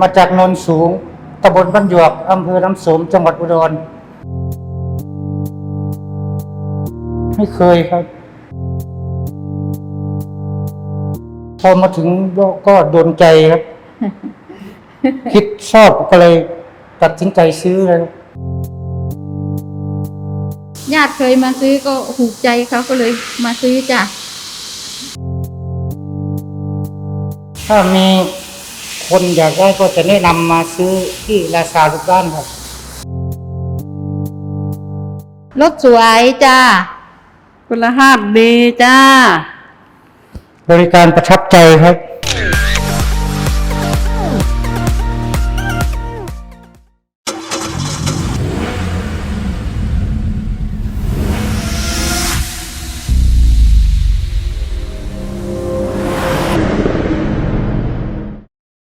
มาจากนนสูงตำบลบ้านหยวกอำเภอน้ำสมจังหวัดอุดร ไม่เคยครับ พอมาถึงก็โดนใจครับ คิดชอบก็เลยตัดสินใจซื้อเลยญาติเคยมาซื้อก็ถูกใจเขาก็เลยมาซื้อจ้ะถ้ามี คนอยากได้ก็จะแนะนำมาซื้อที่ราซาทุกด้านครับ รถสวยจ้าคุณภาพดีจ้า บริการประทับใจครับ